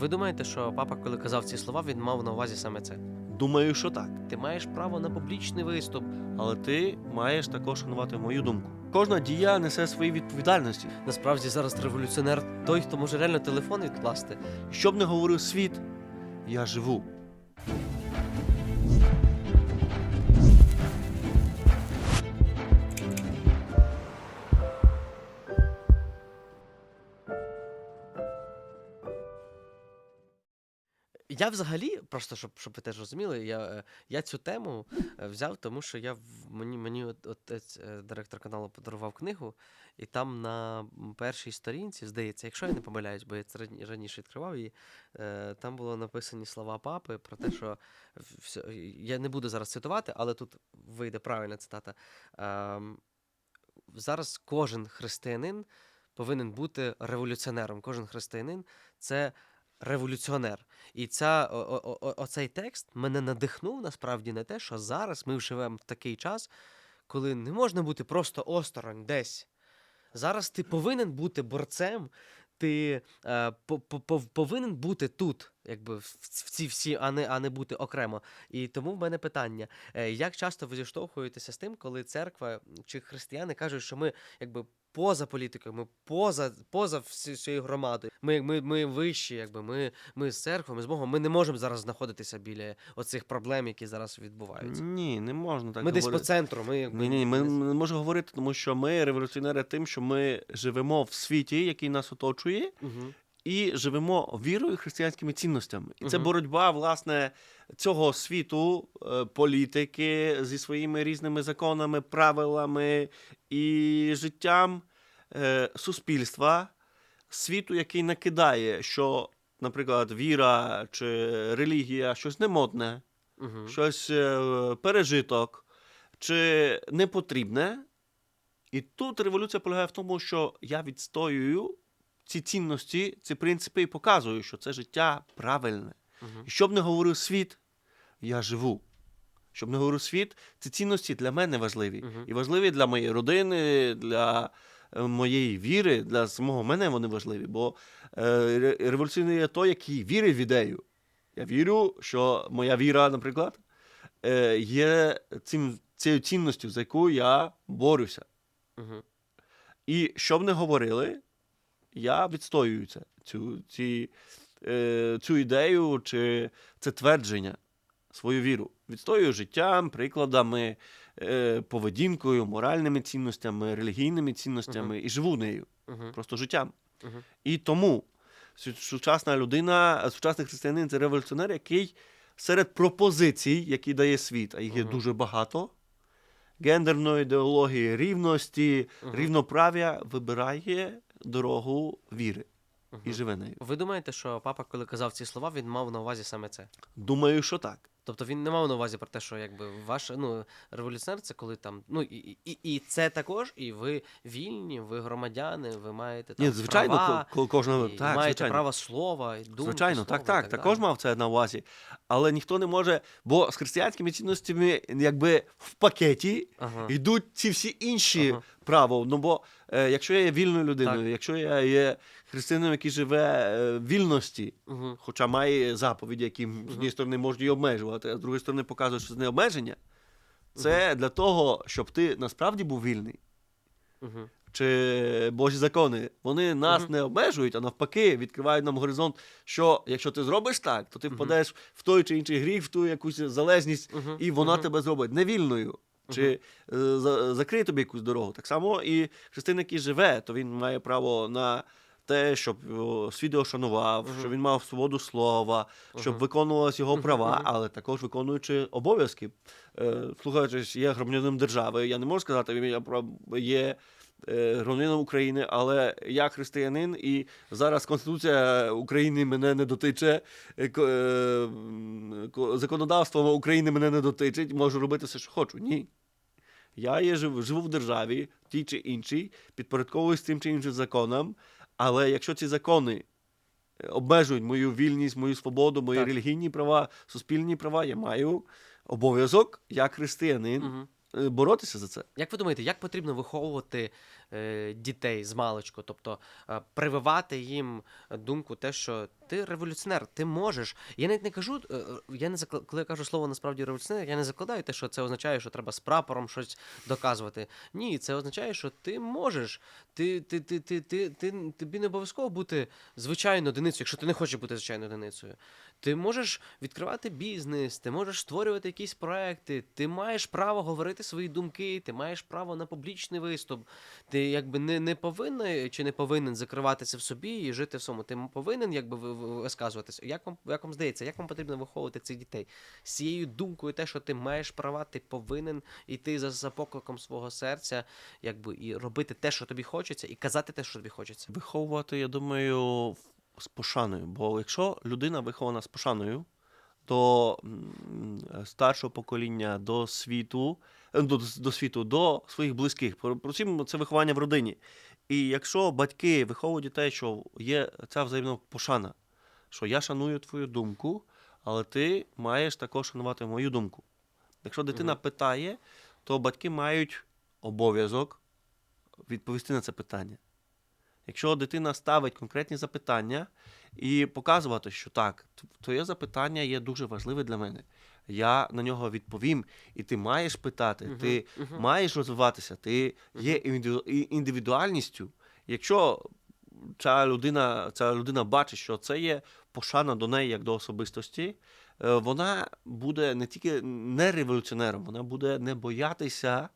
Ви думаєте, що папа, коли казав ці слова, він мав на увазі саме це? Думаю, що так. Ти маєш право на публічний виступ. Але ти маєш також шанувати мою думку. Кожна дія несе свої відповідальності. Насправді зараз революціонер той, хто може реально телефон відкласти. Що б не говорив світ, я живу. Я взагалі, просто щоб, щоб ви теж розуміли, я, е, я цю тему е, взяв, тому що я мені, мені от- отець, е, директор каналу, подарував книгу, і там на першій сторінці, здається, якщо я не помиляюсь, бо я це раніше відкривав її, там було написані слова папи про те, що все, я не буду зараз цитувати, але тут вийде правильна цитата. Ем, зараз кожен християнин повинен бути революціонером. Кожен християнин це революціонер. І ця, о, о, о, оцей текст мене надихнув насправді на те, що зараз ми живемо в такий час, коли не можна бути просто осторонь десь. Зараз ти повинен бути борцем, ти е, по- по- повинен бути тут, якби в ці всі, а не, а не бути окремо. І тому в мене питання: е, як часто ви зіштовхуєтеся з тим, коли церква чи християни кажуть, що ми якби поза політикою, ми поза, поза всі- всією громадою. Ми, ми, ми вищі, якби ми, ми з церкви, ми з Богом. Ми не можемо зараз знаходитися біля оцих проблем, які зараз відбуваються. Ні, не можна так ми десь по центру. Ми, якби, Ні, ні, ми десь- не можемо говорити, тому що ми революціонери тим, що ми живемо в світі, який нас оточує, Мгм. І живемо вірою і християнськими цінностями. І це боротьба власне цього світу, е, політики зі своїми різними законами, правилами і життям е, суспільства, світу, який накидає, що, наприклад, віра чи релігія щось немодне, Мгм. щось е, пережиток чи непотрібне. І тут революція полягає в тому, що я відстоюю ці цінності, ці принципи і показую, що це життя правильне. Мгм. І що б не говорив світ, я живу. Щоб не говорив світ, ці цінності для мене важливі. Мгм. І важливі для моєї родини, для е, моєї віри, для самого мене вони важливі. Бо е, ре- революційний є той, який вірить в ідею. Я вірю, що моя віра, наприклад, е, є цим, цією цінністю, за яку я борюся. Мгм. І що б не говорили, я відстоюю це, цю, ці, е, цю ідею чи це твердження, свою віру. Відстоюю життям, прикладами, е, поведінкою, моральними цінностями, релігійними цінностями і живу нею, Мгм. просто життям. Мгм. І тому сучасна людина, сучасний християнин це революціонер, який серед пропозицій, які дає світ, а їх є дуже багато, гендерної ідеології, рівності, Мгм. рівноправ'я, вибирає дорогу віри і живе нею. Ви думаєте, що папа, коли казав ці слова, він мав на увазі саме це? Думаю, що так. Тобто він не мав на увазі про те, що якби ваш ну, революціонер це коли там. Ну і, і, і це також, і ви вільні, ви громадяни, ви маєте там Ні, звичайно, права, ко- ко- кожного і так, маєте звичайно. право слова, і думки, Звичайно, слова, так, так, так також мав це на увазі. Але ніхто не може, бо з християнськими цінностями, якби в пакеті Ага. йдуть ці всі інші Ага. право. Ну бо е, якщо я є вільною людиною, Так. якщо я є християнином, який живе е, в вільності, Угу. хоча має заповіді, які з однієї сторони можуть її обмежувати, а з другої сторони показують, що це не обмеження. Це для того, щоб ти насправді був вільний. Угу. Чи Божі закони, вони нас Мгм. не обмежують, а навпаки, відкривають нам горизонт, що якщо ти зробиш так, то ти Мгм. впадеш в той чи інший гріх, в ту якусь залежність, Угу. і вона тебе зробить невільною. Чи е, закриє тобі якусь дорогу. Так само і християнин, який живе, то він має право на те, щоб світ його шанував, Мгм. щоб він мав свободу слова, щоб Мгм. виконувалися його права, мгм. але також виконуючи обов'язки. Е, Слухаючись, є громадянином держави. Я не можу сказати, я є е, громадянином України, але я християнин, і зараз Конституція України мене не дотиче, е, законодавство України мене не дотичить, можу робити все, що хочу. Ні. Я є, жив- живу в державі, тій чи іншій, підпорядковуюсь тим чи іншим законам, але якщо ці закони е, обмежують мою вільність, мою свободу, мої Так. релігійні права, суспільні права, я маю обов'язок як християнин Угу. боротися за це. Як ви думаєте, як потрібно виховувати дітей з маличку, тобто е, прививати їм думку, те, що ти революціонер, ти можеш. Я навіть не кажу, е, е, я не закла- коли я кажу слово насправді революціонер, я не закладаю те, що це означає, що треба з прапором щось доказувати. Ні, це означає, що ти можеш. Ти, ти, ти, ти, ти, ти, тобі не обов'язково бути звичайною одиницею, якщо ти не хочеш бути звичайною одиницею. Ти можеш відкривати бізнес, ти можеш створювати якісь проекти, ти маєш право говорити свої думки, ти маєш право на публічний виступ. Ти якби не, не повинен чи не повинен закриватися в собі і жити в своєму. Ти повинен якби ви- ви- висказуватися. Як вам, як вам здається, як вам потрібно виховувати цих дітей? З цією думкою, те, що ти маєш права, ти повинен йти за, за покликом свого серця, якби і робити те, що тобі хочеться, і казати те, що тобі хочеться. Виховувати, я думаю, з пошаною. Бо якщо людина вихована з пошаною до старшого покоління, до світу, до, до світу, до своїх близьких, про- причому це виховання в родині. І якщо батьки виховують дітей, що є ця взаємна пошана, що я шаную твою думку, але ти маєш також шанувати мою думку. Якщо дитина Мгм. питає, то батьки мають обов'язок відповісти на це питання. Якщо дитина ставить конкретні запитання і показувати, що так, твоє запитання є дуже важливе для мене. Я на нього відповім, і ти маєш питати, Мгм, ти мгм. маєш розвиватися, ти є індивідуальністю. Якщо ця людина, ця людина бачить, що це є пошана до неї як до особистості, е, вона буде не тільки не революціонером, вона буде не боятися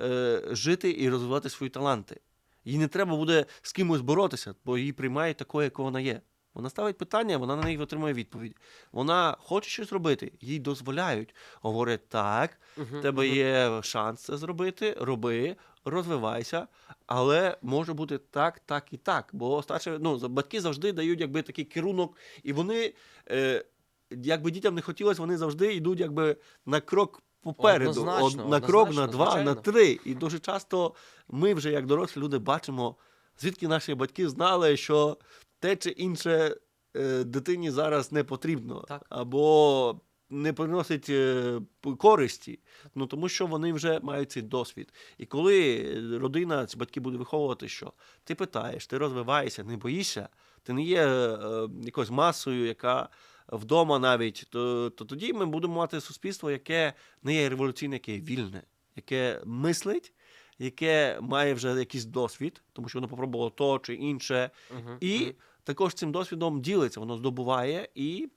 е, жити і розвивати свої таланти. Їй не треба буде з кимось боротися, бо її приймають такою, якою вона є. Вона ставить питання, вона на них отримує відповідь. Вона хоче щось робити, їй дозволяють. Говорять, так, в тебе є шанс це зробити, роби, розвивайся, але може бути так, так і так. Бо старше, ну, батьки завжди дають якби такий керунок, і вони, е, якби дітям не хотілося, вони завжди йдуть якби на крок попереду, Однозначно, од- на крок, на однозначно, два, на три. І дуже часто ми вже, як дорослі люди, бачимо, звідки наші батьки знали, що те чи інше е, дитині зараз не потрібно, Так. або не приносить е, користі. Ну тому що вони вже мають цей досвід. І коли родина, ці батьки будуть виховувати, що ти питаєш, ти розвиваєшся, не боїшся, ти не є е, якоюсь масою, яка вдома навіть, то, то тоді ми будемо мати суспільство, яке не є революційне, яке є вільне, яке мислить, яке має вже якийсь досвід, тому що воно попробувало то чи інше, Мгм, і мгм, також цим досвідом ділиться, воно здобуває і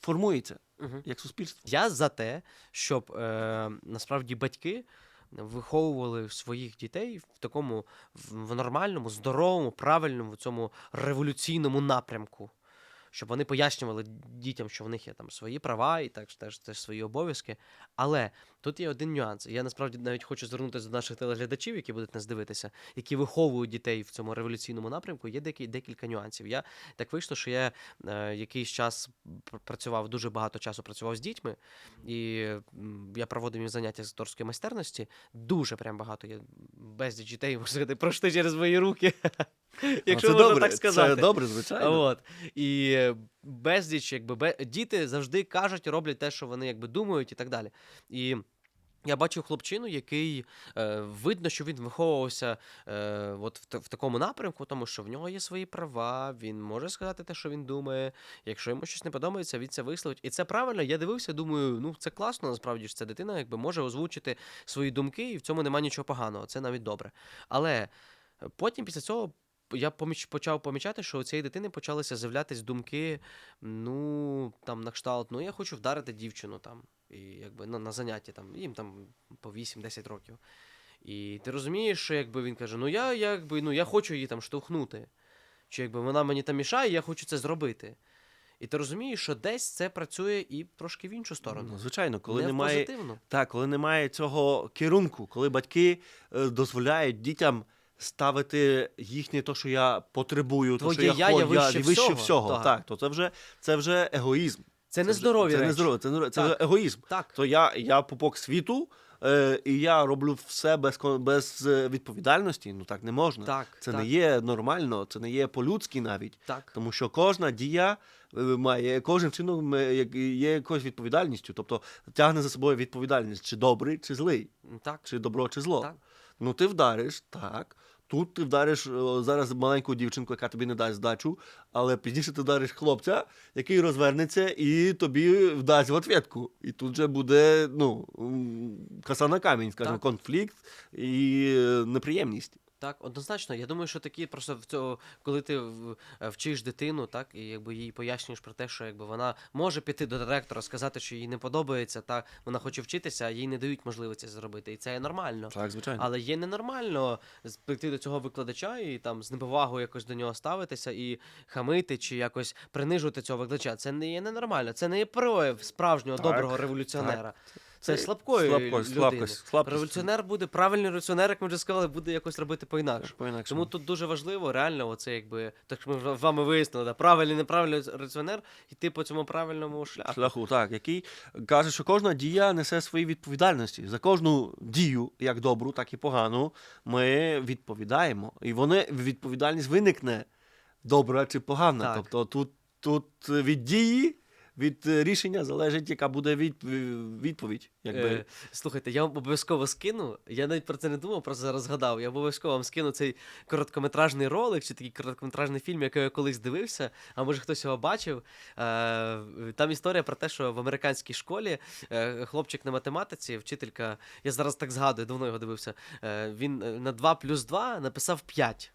формується мгм. як суспільство. Я за те, щоб е, насправді батьки виховували своїх дітей в такому в нормальному, здоровому, правильному в цьому революційному напрямку. Щоб вони пояснювали дітям, що в них є там свої права і так теж, теж свої обов'язки. Але тут є один нюанс. Я насправді навіть хочу звернутися до наших телеглядачів, які будуть нас дивитися, які виховують дітей в цьому революційному напрямку. Є деякі, декілька нюансів. Я так вийшло, що я е, якийсь час працював дуже багато часу працював з дітьми, і я проводив їм заняття з акторської майстерності. Дуже прям багато є безліч дітей, пройшли через мої руки. Якщо це можна добре, так сказати. Це добре, звичайно. От. І безліч, якби бе... діти завжди кажуть, роблять те, що вони якби думають, і так далі. І я бачив хлопчину, який е, видно, що він виховувався е, от в, в такому напрямку, тому що в нього є свої права, він може сказати те, що він думає. Якщо йому щось не подобається, він це висловить. І це правильно. Я дивився, думаю, ну це класно, насправді ж ця дитина якби може озвучити свої думки, і в цьому немає нічого поганого. Це навіть добре. Але потім після цього. Я поміч, почав помічати, що у цієї дитини почалися з'являтись думки, ну там на кшталт, ну я хочу вдарити дівчину там, і якби на, на занятті там, їм там по 8-10 років. І ти розумієш, що якби він каже: ну я якби ну я хочу її там штовхнути. Чи якби вона мені там мішає, я хочу це зробити. І ти розумієш, що десь це працює і трошки в іншу сторону. Ну, звичайно, коли не немає в позитивну. Так, коли немає цього керунку, коли батьки е, дозволяють дітям ставити їхнє то, що я потребую, то, Твоє що я, я є хочу, вище вище всього. всього. Так. Так. то це вже це вже егоїзм. Це не здорові Це не здорові, це, не це вже егоїзм. Так. То я, я пупок світу, е, і я роблю все без, без е, відповідальності. Ну так не можна. Так, це так. не є нормально, це не є по-людськи навіть. Так. Тому що кожна дія е, має, кожен чинок е, є якоюсь відповідальністю, тобто тягне за собою відповідальність, чи добрий, чи злий, Так. чи добро, чи зло. Так. Ну, ти вдариш, так. Тут ти вдариш е, зараз маленьку дівчинку, яка тобі не дасть здачу, але пізніше ти вдариш хлопця, який розвернеться і тобі вдасть в ответку. І тут же буде ну, м, коса на камінь, скажімо, конфлікт і е, неприємність. Так, однозначно. Я думаю, що такі просто в цього, коли ти е, вчиш дитину, так, і якби їй пояснюєш про те, що якби вона може піти до директора, сказати, що їй не подобається, та вона хоче вчитися, а їй не дають можливості це зробити. І це є нормально. Так, звичайно. Але є ненормально прийти до цього викладача і там з неповагою якось до нього ставитися і хамити чи якось принижувати цього викладача. Це не є ненормально. Це не є прояв справжнього Так, доброго революціонера. Це Це слабкої слабкость, людини. слабкость, слабкость. Революціонер буде правильний революціонер, як ми вже сказали, буде якось робити по-інакше. По-інакшому. Тому тут дуже важливо, реально, оце якби так що ми вами вияснили, да, правильний, неправильний революціонер, йти по цьому правильному шляху. шляху, так, який каже, що кожна дія несе свої відповідальності. За кожну дію, як добру, так і погану, ми відповідаємо. І вони відповідальність виникне добра чи погана. Так. Тобто тут, тут від дії, від е, рішення залежить, яка буде відповідь. Якби. Е, слухайте, я вам обов'язково скину. Я навіть про це не думав, просто зараз згадав. Я обов'язково вам скину цей короткометражний ролик чи такий короткометражний фільм, який я колись дивився, а може хтось його бачив. Е, там історія про те, що в американській школі хлопчик на математиці, вчителька, я зараз так згадую, давно його дивився. Він на 2 плюс 2 написав 5.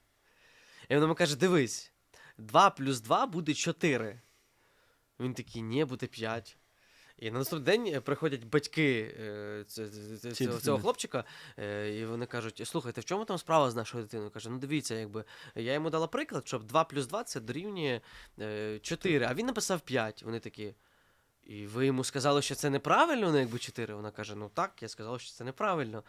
І вона йому каже: дивись, 2 плюс 2 буде 4. Він такий, ні, буде 5. І на наступний день е, приходять батьки е, цього, цього хлопчика, е, і вони кажуть: слухайте, в чому там справа з нашою дитиною? Каже, ну дивіться, якби я йому дала приклад, щоб 2 плюс 2 це дорівнює е, 4, а він написав 5. Вони такі. І ви йому сказали, що це неправильно, ну якби 4. Вона каже: Ну так, я сказала, що це неправильно.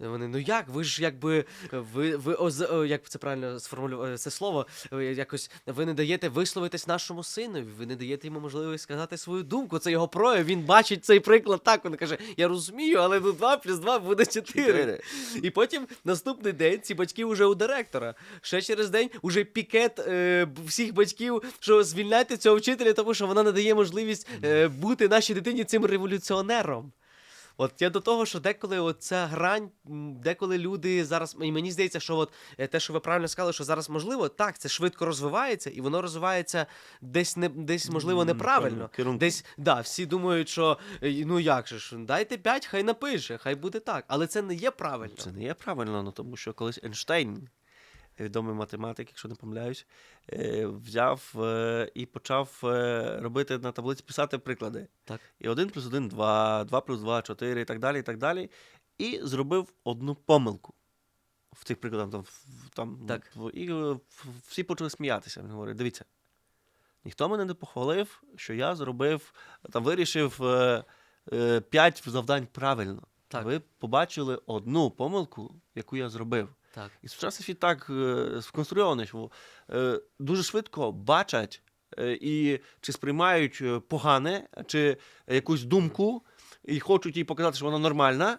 Вони, ну як, ви ж якби ви, ви оз, о, як це правильно сформулювати це слово, якось ви не даєте висловитись нашому синові, ви не даєте йому можливість сказати свою думку. Це його прояв. Він бачить цей приклад так. Він каже: Я розумію, але ну 2 плюс 2 буде 4. Чотири. І потім наступний день ці батьки вже у директора. Ще через день уже пікет е, всіх батьків, що звільняйте цього вчителя, тому що вона не дає можливість е, бути нашій дитині цим революціонером. От я до того, що деколи от ця грань, деколи люди зараз, і мені здається, що от е, те, що ви правильно сказали, що зараз можливо, так, це швидко розвивається, і воно розвивається десь не десь, можливо, неправильно. Десь да, всі думають, що е, ну як же ж, дайте 5, хай напише, хай буде так. Але це не є правильно. Це не є правильно, ну, тому що колись Ейнштейн, відомий математик, якщо не помиляюсь, е, взяв е, і почав е, робити на таблиці, писати приклади. Так. І 1 плюс 1 – 2, 2 плюс 2 – 4 і так далі, і так далі. І зробив одну помилку в цих прикладах. Там, там, Так. і всі почали сміятися. Він говорить, дивіться, ніхто мене не похвалив, що я зробив, там вирішив е, е, 5 завдань правильно. Так. Ви побачили одну помилку, яку я зробив. Так. І сучасний світ так е, сконструйований, що е, дуже швидко бачать е, і чи сприймають погане, чи якусь думку, і хочуть їй показати, що вона нормальна,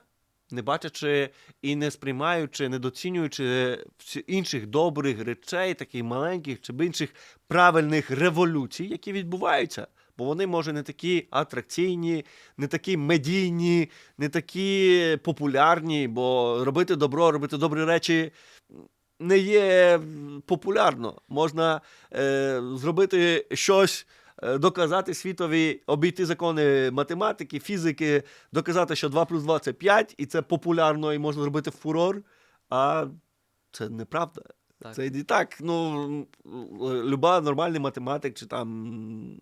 не бачачи і не сприймаючи, недоцінюючи інших добрих речей, таких маленьких чи інших правильних революцій, які відбуваються. Бо вони, може, не такі атракційні, не такі медійні, не такі популярні, бо робити добро, робити добрі речі не є популярно. Можна е, зробити щось, е, доказати світові, обійти закони математики, фізики, доказати, що 2 плюс 2 це 5, і це популярно, і можна зробити фурор. А це неправда. Так. Це і так. Ну, люба нормальний математик чи там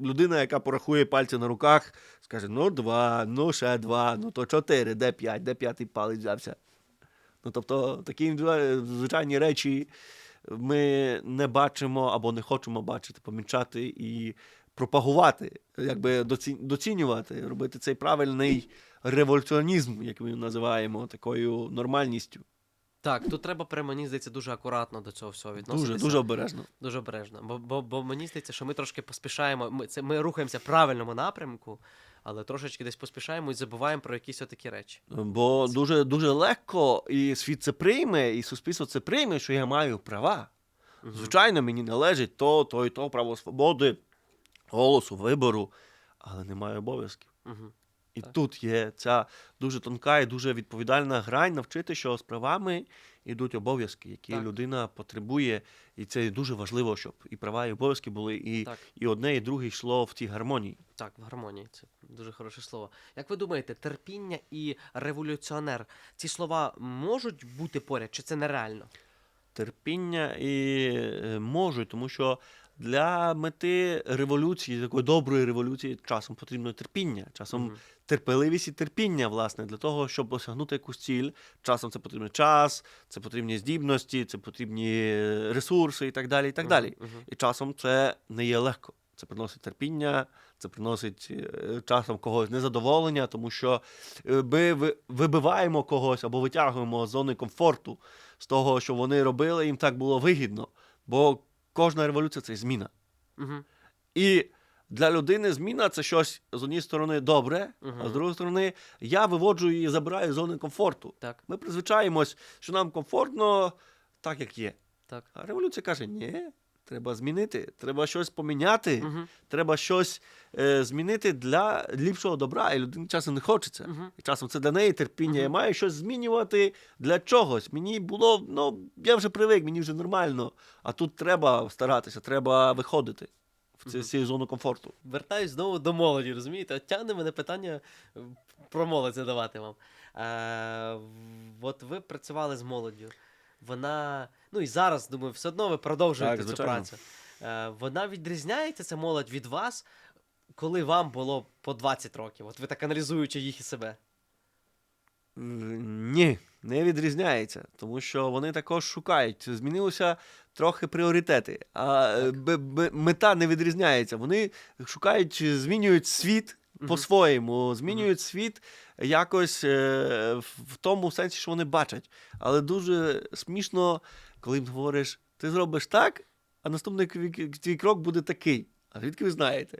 людина, яка порахує пальці на руках, скаже: ну, два, ну ще два, ну то чотири, де п'ять, де п'ятий палець взявся. Ну, тобто, такі звичайні речі ми не бачимо або не хочемо бачити, помічати і пропагувати, якби доці- доцінювати, робити цей правильний революціонізм, як ми його називаємо, такою нормальністю. Так, тут треба прямо, мені здається, дуже акуратно до цього всього відноситися. Дуже, дуже обережно. Дуже обережно. Бо, бо, бо мені здається, що ми трошки поспішаємо. Ми, це, ми рухаємося в правильному напрямку, але трошечки десь поспішаємо і забуваємо про якісь отакі речі. Бо дуже, дуже легко і світ це прийме, і суспільство це прийме, що я маю права. Мгм. Звичайно, мені належить то, то і то, право свободи, голосу, вибору, але не маю обов'язків. Мгм. І Так. тут є ця дуже тонка і дуже відповідальна грань навчити, що з правами йдуть обов'язки, які Так. людина потребує. І це дуже важливо, щоб і права, і обов'язки були, і, Так. і одне, і друге йшло в цій гармонії. Так, в гармонії. Це дуже хороше слово. Як ви думаєте, терпіння і революціонер ці слова можуть бути поряд, чи це нереально? терпіння і е, можуть, тому що для мети революції, такої доброї революції, часом потрібно терпіння, часом Мгм. терпеливість і терпіння, власне, для того, щоб осягнути якусь ціль. Часом це потрібен час, це потрібні здібності, це потрібні е, ресурси і так далі. І так далі. Мгм, мгм. І часом це не є легко. Це приносить терпіння, це приносить е, часом когось незадоволення, тому що е, ми вибиваємо когось або витягуємо з зони комфорту, з того, що вони робили, їм так було вигідно. Бо кожна революція це зміна. Угу. І для людини зміна це щось з однієї сторони добре, а з другої сторони, я виводжу її, забираю з зони комфорту. Так, Ми призвичаємось, що нам комфортно так, як є. так. А революція каже: ні, треба змінити, треба щось поміняти, Мгм, треба щось е, змінити для ліпшого добра, і людині часом не хочеться. мгм. І часом це для неї терпіння. Я маю щось змінювати для чогось. Мені було, ну я вже привик, мені вже нормально. А тут треба старатися, треба виходити в цю, Мгм. цю зону комфорту. Вертаюсь знову до молоді, розумієте? От Тягне мене питання е, про молодь задавати вам. Е, от ви працювали з молоддю. Вона, ну і зараз, думаю, все одно ви продовжуєте Так, цю звичайно. працю. Е, вона відрізняється, ця молодь від вас, коли вам було по 20 років. От ви так аналізуючи їх і себе. Ні, не відрізняється, тому що вони також шукають. Змінилися трохи пріоритети, а е, б- б- мета не відрізняється. Вони шукають, змінюють світ. По-своєму, змінюють світ якось е, в тому сенсі, що вони бачать. Але дуже смішно, коли їм говориш, ти зробиш так, а наступний твій крок буде такий. А звідки ви знаєте?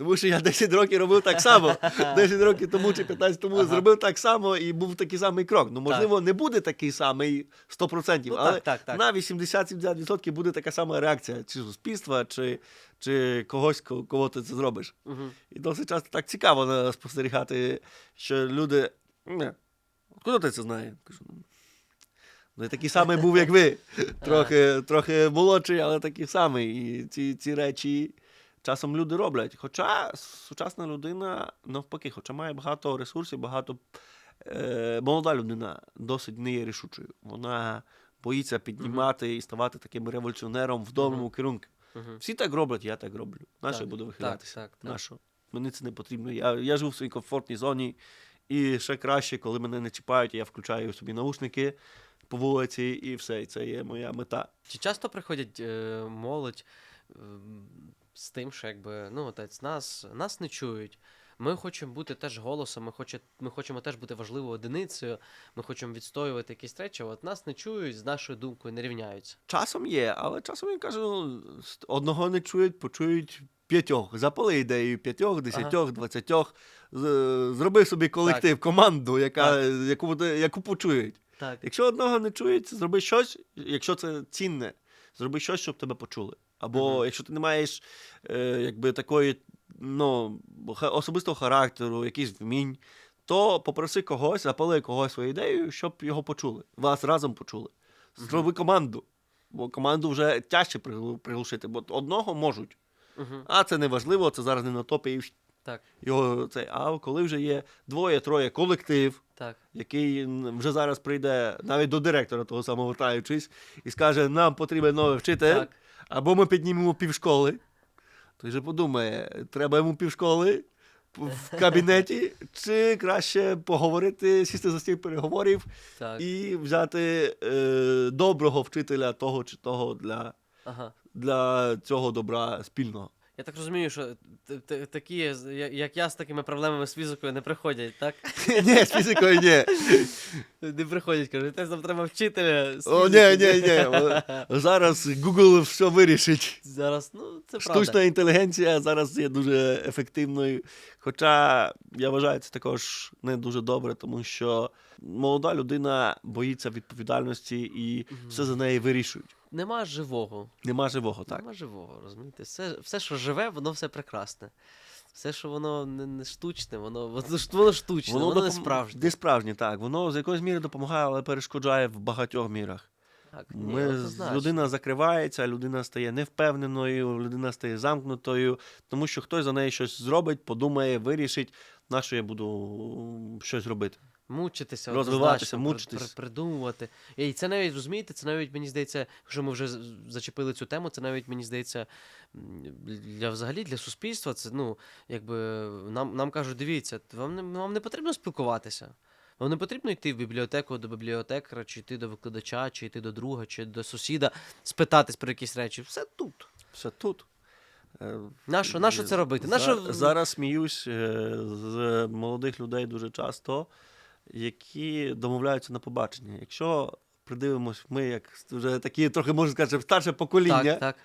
Тому що я 10 років робив так само. 10 років тому чи 15 тому Ага. зробив так само і був такий самий крок. Ну, можливо, не буде такий самий 100%, Ну, але так, так, так. на 80-70% буде така сама реакція чи суспільства, чи, чи когось, ко- кого ти це зробиш. Мгм. І досить часто так цікаво е, спостерігати, що люди. Не, куди ти це знаєш? «Ну, Ну, я такий самий був, як ви. Трохи, трохи молодший, але такий самий. І ці, ці речі часом люди роблять. Хоча сучасна людина, навпаки, хоча має багато ресурсів, багато е, молода людина досить не є рішучою. Вона боїться піднімати і ставати таким революціонером в доброму Мгм. керунку. Мгм. Всі так роблять, я так роблю. Нащо я буду вихилятися? так, так. Нащо? Мені це не потрібно. Я, я живу в своїй комфортній зоні, і ще краще, коли мене не чіпають, я включаю собі наушники по вулиці, і все. І це є моя мета. Чи часто приходять е, молодь е, з тим, що якби, ну, отець, нас, нас не чують. Ми хочемо бути теж голосом, ми, хоче, ми хочемо теж бути важливою одиницею, ми хочемо відстоювати якісь речі, от нас не чують, з нашою думкою не рівняються. Часом є, але часом я кажу, одного не чують, почують п'ятьох. Запали ідею п'ятьох, десятьох, двадцятьох. Зроби собі колектив, команду, яка, яку, яку почують. Так. Якщо одного не чують, зроби щось, якщо це цінне, зроби щось, щоб тебе почули. Або Мгм. якщо ти не маєш е, якби такої ну, особистого характеру, якийсь вмінь, то попроси когось, запали когось своєю ідеєю, щоб його почули. Вас разом почули. Зроби команду. Бо команду вже тяжче приглушити, бо одного можуть. Угу. А це не важливо, це зараз не на топі. Так, Його це. А коли вже є двоє-троє колектив, так. який вже зараз прийде навіть до директора того самого вертаючись, і скаже, нам потрібен новий вчитель, Так. Або ми піднімемо півшколи. Той же подумає, треба йому півшколи в кабінеті, чи краще поговорити, сісти за стіл переговорів Так. і взяти е, доброго вчителя того чи того для, Ага. для цього добра спільного. Я так розумію, що такі, як я з такими проблемами з фізикою не приходять, так? Ні, з фізикою ні. Не приходять, кажуть, те нам треба вчителя. О, ні, ні, ні. Зараз Google все вирішить. Зараз, ну, це Штучна інтелігенція зараз є дуже ефективною. Хоча я вважаю це також не дуже добре, тому що молода людина боїться відповідальності і все за неї вирішують. Нема живого. Нема живого, так. Нема живого, розумієте? Все, все, що живе, воно все прекрасне. Все, що воно не, не штучне, воно, воно, ж- воно штучне, воно, не справжнє. Не справжнє, так. Воно з якоїсь міри допомагає, але перешкоджає в багатьох мірах. Так, ні, Ми, людина закривається, людина стає невпевненою, людина стає замкнутою, тому що хтось за неї щось зробить, подумає, вирішить, на що я буду щось робити. Мучитися, Розвиватися, при- при- придумувати. І це навіть розумієте, це навіть мені здається, якщо ми вже зачепили цю тему, це навіть мені здається для взагалі для суспільства. Це ну якби нам, нам кажуть, дивіться, вам не вам не потрібно спілкуватися. Вам не потрібно йти в бібліотеку до бібліотекаря, чи йти до викладача, чи йти до друга, чи до сусіда, спитатись про якісь речі. Все тут. Все тут. Е, Нащо, нащо це робити? Нащо... Зараз сміюсь е, з молодих людей дуже часто, які домовляються на побачення. Якщо придивимось, ми, як вже такі, трохи можна сказати, старше покоління, Так, так.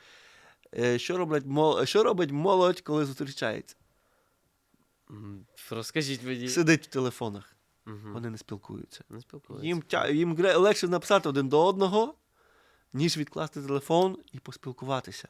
е, що, роблять, мол- що робить молодь, коли зустрічається? Розкажіть мені. Сидить в телефонах, Мгм. вони не спілкуються. Не спілкуються. Їм, тя- їм легше написати один до одного, ніж відкласти телефон і поспілкуватися.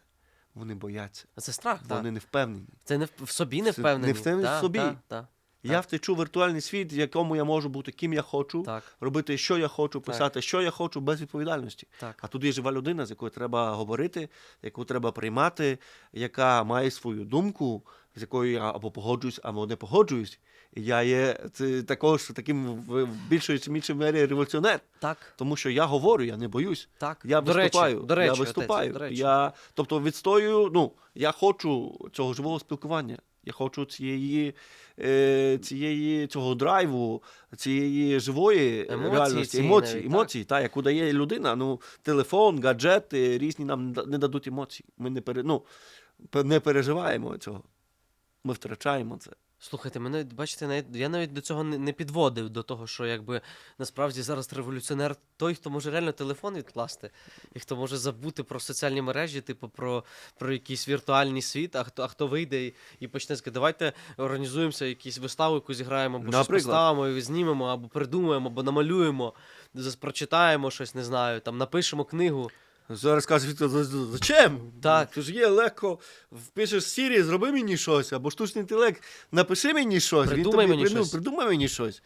Вони бояться, А Це страх, так. вони не впевнені. Це не в, собі не Це впевнений. не впевнений в собі. та, та, Я втечу в віртуальний світ, в якому я можу бути ким я хочу, так, робити, що я хочу, Так. писати, що я хочу, без відповідальності. так. А тут є жива людина, з якою треба говорити, яку треба приймати, яка має свою думку, з якою я або погоджуюсь, або не погоджуюсь. І я є це, також таким в більшої чи меншій мері революціонер, Так, тому що я говорю, я не боюсь. так. Я до виступаю. Речі, до речі, я отець, виступаю. до речі. Я, тобто відстоюю, ну, я хочу цього живого спілкування. Я хочу цієї, е, цієї цього драйву, цієї живої Емоції реальності, цієї емоцій, навіть, так. емоцій, та, яку дає людина. Ну, телефон, гаджети різні нам не дадуть емоцій. Ми не, пере, ну, не переживаємо цього. Ми втрачаємо це. Слухайте, мене бачите, навіть, я навіть до цього не, не підводив до того, що якби насправді зараз революціонер той, хто може реально телефон відкласти, і хто може забути про соціальні мережі, типу про, про якийсь віртуальний світ, а хто, а хто вийде і, і почне сказати, давайте організуємося, якісь виставу, яку зіграємо, або щось Наприклад. поставимо, і знімемо, або придумаємо, або намалюємо, прочитаємо щось, не знаю, там напишемо книгу. Зараз каже Віктор, «За- за- зачем? Так. Це ж є легко. Впишеш Сірі, зроби мені щось, або штучний інтелект, напиши мені щось, Придумай він тобі мені придум- щось. придумай мені щось.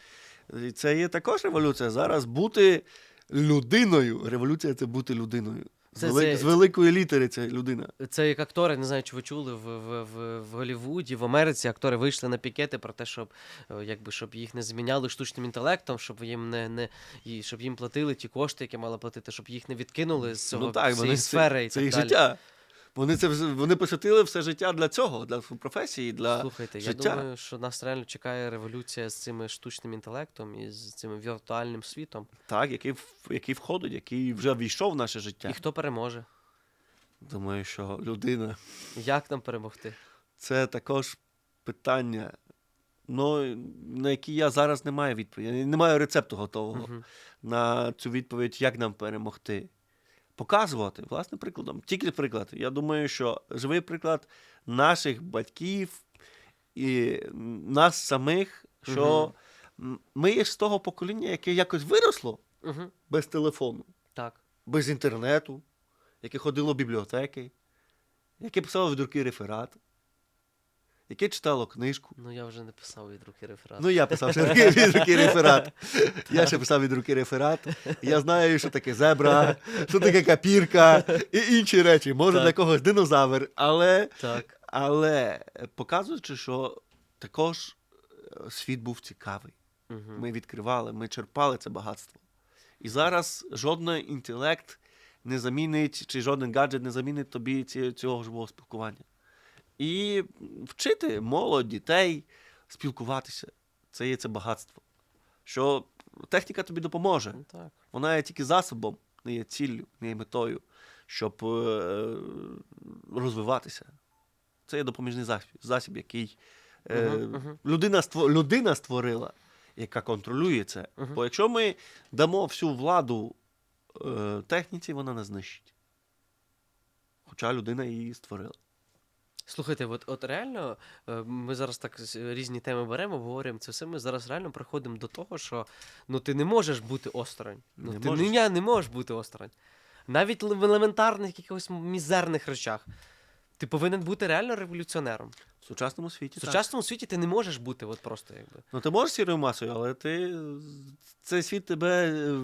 І Це є також революція. Зараз бути людиною. Революція це бути людиною. З, Це- вели- це- з великої літери це людина. Це як актори, не знаю, чи ви чули в, в, в, в Голлівуді, в Америці актори вийшли на пікети про те, щоб е, якби щоб їх не зміняли штучним інтелектом, щоб їм не, не і щоб їм платили ті кошти, які мали платити, щоб їх не відкинули з цього ну так, цієї вони, сфери. і це, це їх далі. життя. Вони, це, вони посвятили все життя для цього, для професії, для. Слухайте, життя. я думаю, що нас реально чекає революція з цим штучним інтелектом і з цим віртуальним світом. Так, який, який входить, який вже війшов в наше життя. І хто переможе? Думаю, що людина. Як нам перемогти? Це також питання, ну, на які я зараз не маю відповіді. Я не маю рецепту готового Мгм. на цю відповідь, як нам перемогти. Показувати власним прикладом. Тільки приклад. Я думаю, що живий приклад наших батьків і нас самих, що угу. ми є з того покоління, яке якось виросло Угу. без телефону, Так. без інтернету, яке ходило в бібліотеки, яке писало від руки реферат, яке читало книжку. Ну я вже не писав від руки реферат. Ну, я писав ще від руки реферат. Я ще писав від руки реферат. Я знаю, що таке зебра, що таке капірка і інші речі. Може, Так. для когось динозавр, але, Так. але показуючи, що також е, світ був цікавий. Угу. Ми відкривали, ми черпали це багатство. І зараз жодний інтелект не замінить, чи жоден гаджет не замінить тобі цього живого спілкування. І вчити молодь, дітей спілкуватися. Це є це багатство. Що техніка тобі допоможе. Ну, так. Вона є тільки засобом, не є ціллю, не є метою, щоб е, розвиватися. Це є допоміжний засіб, засіб який е, Мгм, мгм. людина, ство, людина створила, яка контролює це. Мгм. Бо якщо ми дамо всю владу е, техніці, вона нас знищить. Хоча людина її створила. Слухайте, от, от реально, е, ми зараз так з- різні теми беремо, обговорюємо це все. Ми зараз реально приходимо до того, що ну ти не можеш бути осторонь. Ну, Не ти можеш. не, не можеш бути осторонь. Навіть л- в елементарних якихось мізерних речах. Ти повинен бути реально революціонером. Сучасному світі. В так. сучасному світі ти не можеш бути от просто якби. Ну, ти можеш сірою масою, але ти цей світ тебе е,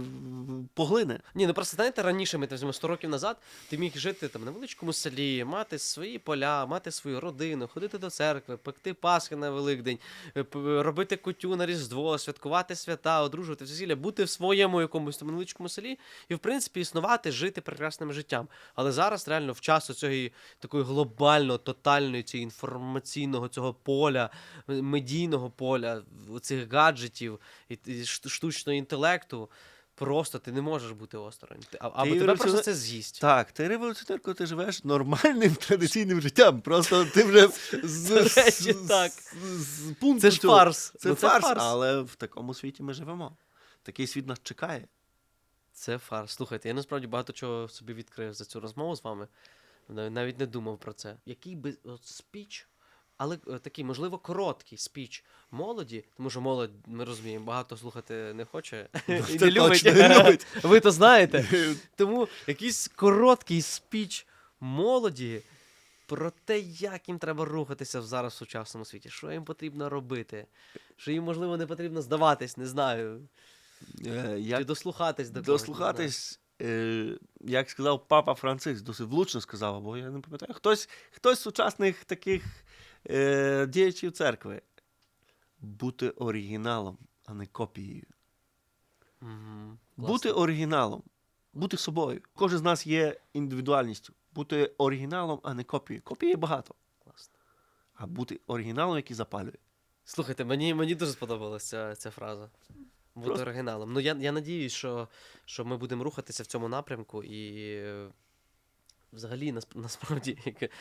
поглине. Ні, ну просто знаєте, раніше ми там візьмемо 100 років назад, ти міг жити там в невеличкому селі, мати свої поля, мати свою родину, ходити до церкви, пекти Пасхи на Великдень, е, робити кутю на Різдво, святкувати свята, одружувати весілля, бути в своєму якомусь там невеличкому селі і, в принципі, існувати, жити прекрасним життям. Але зараз реально в час цієї такої глобально, тотальної цієї інформаційного цього поля, медійного поля, цих гаджетів і, штучного інтелекту. Просто ти не можеш бути осторонь. А, або Ти тебе просто це з'їсть. Так, ти революціонер, коли ти живеш нормальним традиційним життям. Просто ти вже з, так. з- з пункту Це ж фарс. Це, Ну, фарс, але в такому світі ми живемо. Такий світ нас чекає. Це фарс. Слухайте, я насправді багато чого собі відкрив за цю розмову з вами. Нав- Навіть не думав про це. Який би от спіч, але е, такий, можливо, короткий спіч молоді, тому що молодь, ми розуміємо, багато слухати не хоче і не любить. Ви то знаєте. Тому якийсь короткий спіч молоді про те, як їм треба рухатися зараз в сучасному світі, що їм потрібно робити, що їм, можливо, не потрібно здаватись, не знаю. Е, Чи Як дослухатись до дослухатись, е, як сказав папа Франциск, досить влучно сказав, бо я не пам'ятаю. Хтось, хтось з сучасних таких е, діячів церкви. Бути оригіналом, а не копією. Мгм, Бути оригіналом, бути собою. Кожен з нас є індивідуальністю. Бути оригіналом, а не копією. Копії багато, Класно. а бути оригіналом, який запалює. Слухайте, мені, мені дуже сподобалася ця, ця фраза. Бути Просто- оригіналом. Ну, я, я надіюсь, що, що ми будемо рухатися в цьому напрямку і. Взагалі, нас, насправді, як-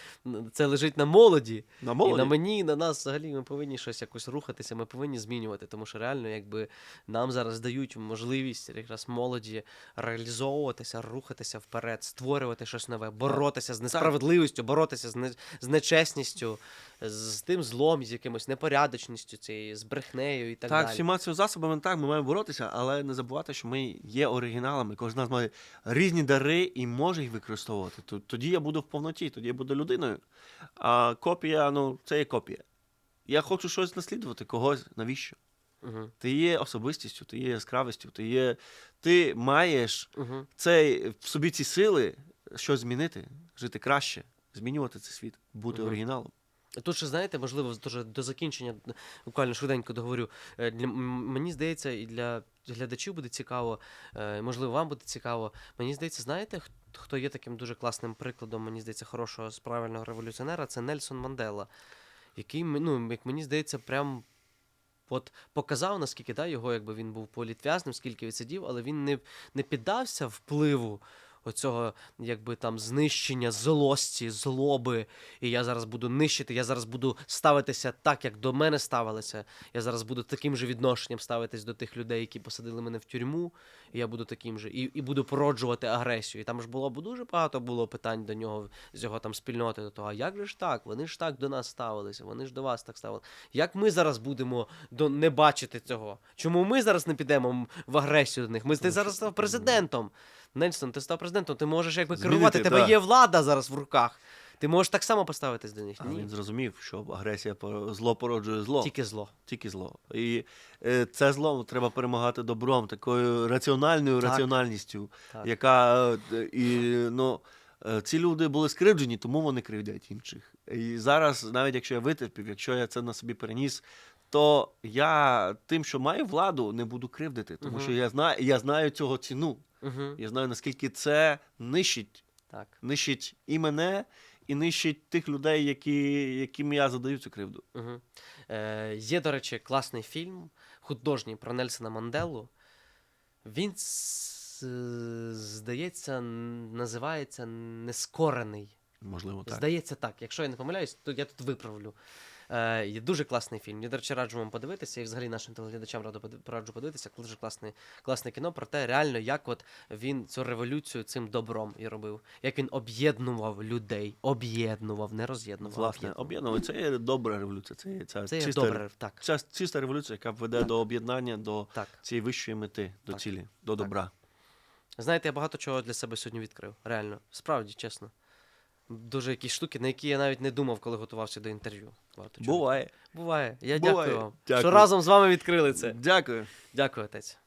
це лежить на молоді, На І на мені, на нас взагалі ми повинні щось якось рухатися, ми повинні змінювати, тому що реально, якби нам зараз дають можливість якраз молоді реалізовуватися, рухатися вперед, створювати щось нове, боротися з несправедливістю, боротися з, не, з нечесністю, з тим злом, з якимось непорядочністю цією, з брехнею і так, Так, далі. всіма цими засобами так, ми маємо боротися, але не забувати, що ми є оригіналами. Кожен з нас має різні дари і може їх використовувати. Тоді я буду в повноті, тоді я буду людиною. А копія, ну, це є копія. Я хочу щось наслідувати, когось, навіщо? Угу. Ти є особистістю, ти є яскравістю, ти є. Ти маєш Угу. цей, в собі ці сили щось змінити, жити краще, змінювати цей світ, бути Мгм. оригіналом. Тут ще знаєте, можливо, дуже до закінчення буквально швиденько договорю. Е, Для, мені здається, і для глядачів буде цікаво, е, можливо, вам буде цікаво. Мені здається, знаєте, хто є таким дуже класним прикладом, мені здається, хорошого правильного революціонера, це Нельсон Мандела, який, ну, як мені здається, прям. От показав, наскільки да, його, якби він був політв'язним, скільки відсидів, але він не, не піддався впливу оцього, якби там знищення злості, злоби, і я зараз буду нищити, я зараз буду ставитися так, як до мене ставилися. Я зараз буду таким же відношенням ставитись до тих людей, які посадили мене в тюрму, і я буду таким же, і, і буду породжувати агресію. І там ж було б дуже багато було питань до нього з його там спільноти, до того, а як же ж так? Вони ж так до нас ставилися, вони ж до вас так ставили. Як ми зараз будемо до не бачити цього? Чому ми зараз не підемо в агресію до них? Ми зараз став президентом. Нельсон, ти став президентом, ти можеш якби Змінити, керувати, тебе да. є влада зараз в руках. Ти можеш так само поставитись до них. А Ні, він зрозумів, що агресія зло породжує зло. тільки зло. Тільки зло. І е, це зло треба перемагати добром, такою раціональною Так. раціональністю, Так. яка е, і ну. е, Ці люди були скривджені, тому вони кривдять інших. І зараз, навіть якщо я витерпів, якщо я це на собі переніс, то я тим, що маю владу, не буду кривдити, тому Мгм. що я знаю, я знаю цього ціну. Угу. Я знаю, наскільки це нищить, Так. нищить і мене, і нищить тих людей, які, яким я задаю цю кривду. Угу. Е, є, до речі, класний фільм художній про Нельсона Манделу. Він, здається, називається Нескорений. Можливо, так. Здається, так. Якщо я не помиляюсь, то я тут виправлю. Е, є дуже класний фільм. Я, до речі, раджу вам подивитися, і взагалі нашим телеглядачам раджу, поди- раджу подивитися. Дуже класне, класне кіно про те, реально, як от він цю революцію цим добром і робив. Як він об'єднував людей, об'єднував, не роз'єднував. Власне, об'єднував. це є добра революція. Це є ця Це є чиста, добре, так. ця чиста революція, яка веде Так. до об'єднання, до так. цієї вищої мети, до Так. цілі, до Так. добра. Знаєте, я багато чого для себе сьогодні відкрив. Реально, справді, чесно. Дуже якісь штуки, на які я навіть не думав, коли готувався до інтерв'ю. Буває. Буває. Я Буває. дякую вам, Дякую. що разом з вами відкрили це. Дякую. Дякую, отець.